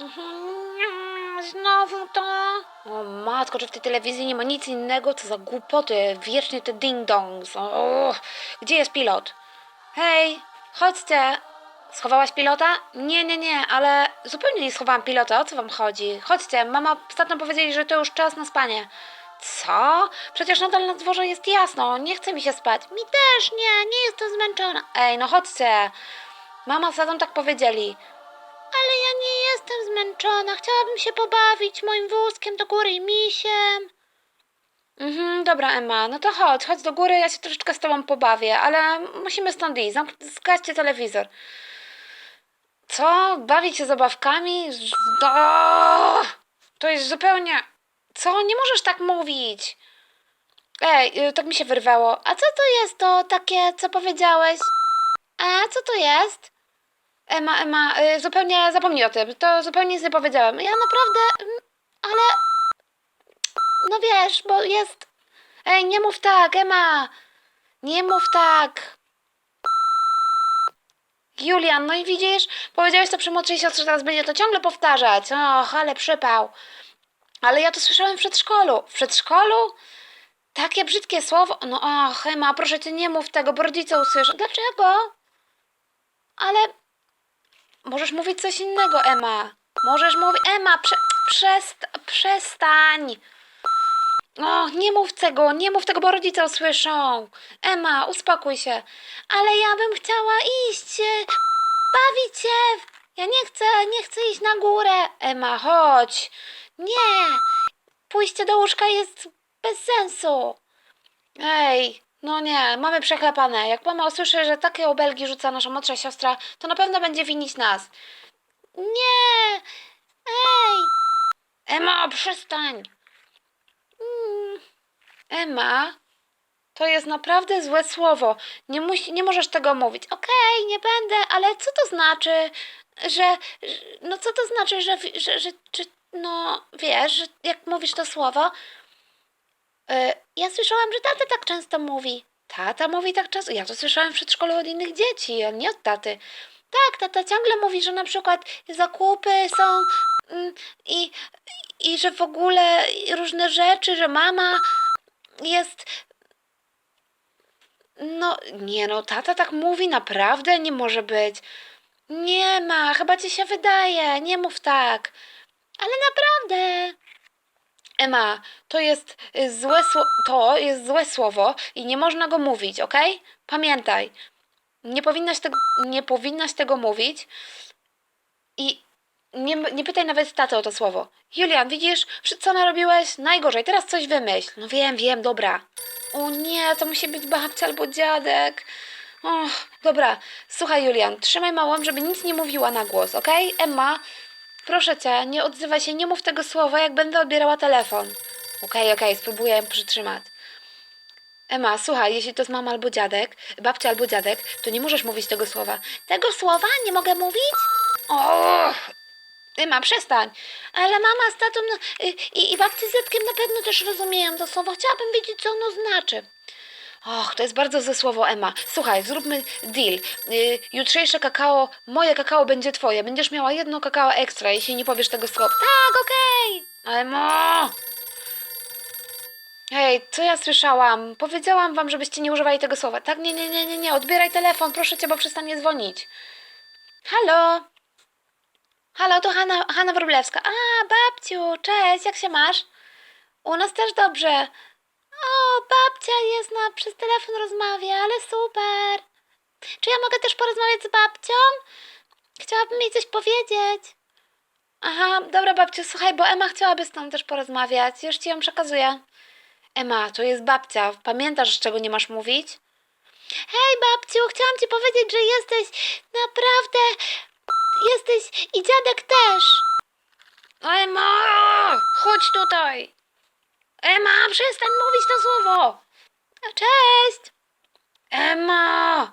Mhm, Znowu to? O matko, czy w tej telewizji nie ma nic innego? Co za głupoty, wiecznie te ding-dongs. O, gdzie jest pilot? Hej, chodźcie. Schowałaś pilota? Nie, nie, nie, ale zupełnie nie schowałam pilota. O co wam chodzi? Chodźcie, mama ostatnio powiedzieli, że to już czas na spanie. Co? Przecież nadal na dworze jest jasno, nie chce mi się spać. Mi też nie, nie jestem zmęczona. Ej, no chodźcie. Mama z tatą tak powiedzieli. Ale ja nie jestem zmęczona. Chciałabym się pobawić moim wózkiem do góry i misiem. Mhm, dobra, Emma, no to chodź, chodź do góry, ja się troszeczkę z tobą pobawię, ale musimy stąd iść. Zgaście telewizor. Co? Bawić się zabawkami? Z- O! To jest zupełnie. Co? Nie możesz tak mówić. Ej, y, tak mi się wyrwało. A co to jest to takie, co powiedziałeś? A co to jest? Ema, Ema, y, zupełnie zapomnij o tym. To zupełnie nic nie powiedziałem. Ja naprawdę. mm, Ale. No wiesz, bo jest. Ej, nie mów tak, Ema! Nie mów tak! Julian, no i widzisz, powiedziałeś to przy młodszej siostrze, teraz będzie to ciągle powtarzać. Och, ale przypał. Ale ja to słyszałem w przedszkolu. W przedszkolu? Takie brzydkie słowo. No och, Ema, proszę cię, nie mów tego, bo rodzice usłyszą. Dlaczego? Ale Możesz mówić coś innego, Emma. Możesz mówić. Emma, prze... Przest... przestań. O, nie mów tego, nie mów tego, bo rodzice usłyszą. Emma, uspokój się. Ale ja bym chciała iść, bawić się. Ja nie chcę, nie chcę iść na górę. Emma, chodź. Nie. Pójście do łóżka jest bez sensu. Ej, no nie, mamy przeklepane. Jak mama usłyszy, że takie obelgi rzuca nasza młodsza siostra, to na pewno będzie winić nas. Nie! Ej! Emma, przestań! Mm. Emma, to jest naprawdę złe słowo. Nie, musi, nie możesz tego mówić. Okej, nie będę, ale co to znaczy, że... No co to znaczy, że, że, że no, wiesz, że jak mówisz to słowo, E, Ja słyszałam, że tata tak często mówi. Tata mówi tak często? Ja to słyszałam w przedszkolu od innych dzieci, a nie od taty. Tak, tata ciągle mówi, że na przykład zakupy są mm, i, i że w ogóle różne rzeczy, że mama jest. No, nie no, tata tak mówi, naprawdę nie może być. Nie ma, chyba ci się wydaje, nie mów tak. Ale naprawdę. Emma, to jest y, złe to jest złe słowo i nie można go mówić, okej? Pamiętaj, nie powinnaś, tego, nie powinnaś tego mówić i nie, nie pytaj nawet taty o to słowo. Julian, widzisz, co narobiłeś? Najgorzej, teraz coś wymyśl. No wiem, wiem, dobra. O nie, to musi być babcia albo dziadek. Och, dobra, słuchaj Julian, trzymaj małą, żeby nic nie mówiła na głos, okej? Emma, Proszę cię, nie odzywaj się, nie mów tego słowa, jak będę odbierała telefon. Okej, okej, spróbuję przytrzymać. Emma, słuchaj, jeśli to jest mama albo dziadek, babcia albo dziadek, to nie możesz mówić tego słowa. Tego słowa nie mogę mówić? Och! Emma, przestań. Ale mama z tatą no, y, i, i babci z dziadkiem na pewno też rozumieją to słowo. Chciałabym wiedzieć, co ono znaczy. Och, to jest bardzo złe słowo, Emma. Słuchaj, zróbmy deal. Y, jutrzejsze kakao, moje kakao będzie twoje. Będziesz miała jedno kakao ekstra, jeśli nie powiesz tego słowa. Tak, okej. Emma! Hej, co ja słyszałam? Powiedziałam wam, żebyście nie używali tego słowa. Tak, nie, nie, nie, nie, nie. Odbieraj telefon, proszę cię, bo przestanie dzwonić. Halo? Halo, to Hanna, Hanna Wróblewska. A, babciu, cześć, jak się masz? U nas też dobrze. O, babcia jest na, przez telefon rozmawia, ale super. Czy ja mogę też porozmawiać z babcią? Chciałabym jej coś powiedzieć. Aha, dobra babciu, słuchaj, bo Emma chciałaby z tą też porozmawiać. Już ci ją przekazuję. Emma, to jest babcia. Pamiętasz, czego nie masz mówić? Hej, babciu, chciałam ci powiedzieć, że jesteś naprawdę... Jesteś i dziadek też. Emma, chodź tutaj. Emma, przestań mówić to słowo! Cześć! Emma!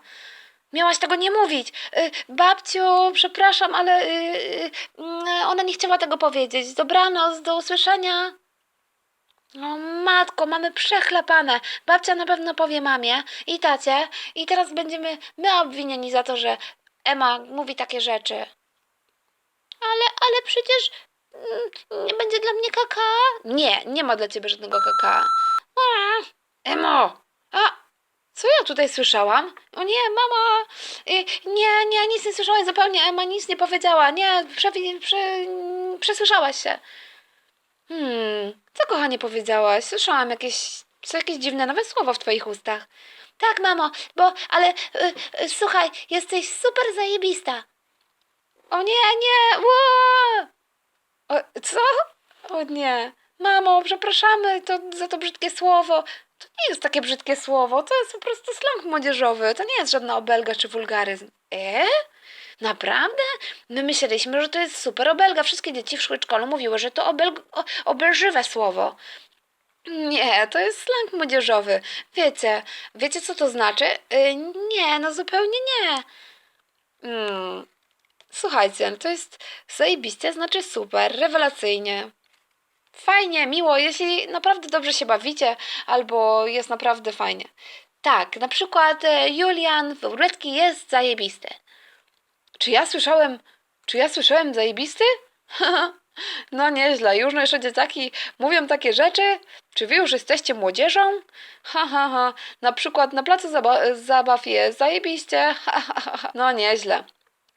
Miałaś tego nie mówić. Y, Babciu, przepraszam, ale y, y, ona nie chciała tego powiedzieć. Dobranoc, do usłyszenia. O matko, mamy przechlapane. Babcia na pewno powie mamie i tacie i teraz będziemy my obwinieni za to, że Emma mówi takie rzeczy. Ale, ale przecież nie będzie dla mnie kakao. Nie, nie ma dla ciebie żadnego kakao. A, Emo! A, co ja tutaj słyszałam? O nie, mama! Y, Nie, nie, nic nie słyszałaś zupełnie. Emma nic nie powiedziała. Nie, przewi- prze, przesłyszałaś się. Hmm, co kochanie powiedziałaś? Słyszałam jakieś, co jakieś dziwne nowe słowo w twoich ustach. Tak, mamo, bo, ale y, y, słuchaj, jesteś super zajebista. O nie, nie, ło! O, co? O nie. Mamo, przepraszamy to, za to brzydkie słowo. To nie jest takie brzydkie słowo, to jest po prostu slang młodzieżowy. To nie jest żadna obelga czy wulgaryzm. E? Naprawdę? My myśleliśmy, że to jest super obelga. Wszystkie dzieci w szkole mówiły, że to obelg- o, obelżywe słowo. Nie, to jest slang młodzieżowy. Wiecie, wiecie co to znaczy? Y, nie, no zupełnie nie. Mm. Słuchajcie, to jest zajebiście, znaczy super, rewelacyjnie. Fajnie, miło, jeśli naprawdę dobrze się bawicie, albo jest naprawdę fajnie. Tak, na przykład e, Julian Wróblecki jest zajebisty. Czy ja słyszałem, czy ja słyszałem zajebisty? no nieźle, już jeszcze dzieciaki mówią takie rzeczy. Czy wy już jesteście młodzieżą? Na przykład na placu zaba- zabaw jest zajebiście. No nieźle.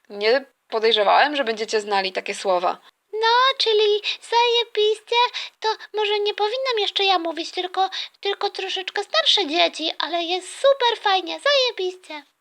Nie podejrzewałem, że będziecie znali takie słowa. No, czyli zajebiście, to może nie powinnam jeszcze ja mówić, tylko, tylko troszeczkę starsze dzieci, ale jest super fajnie, zajebiście.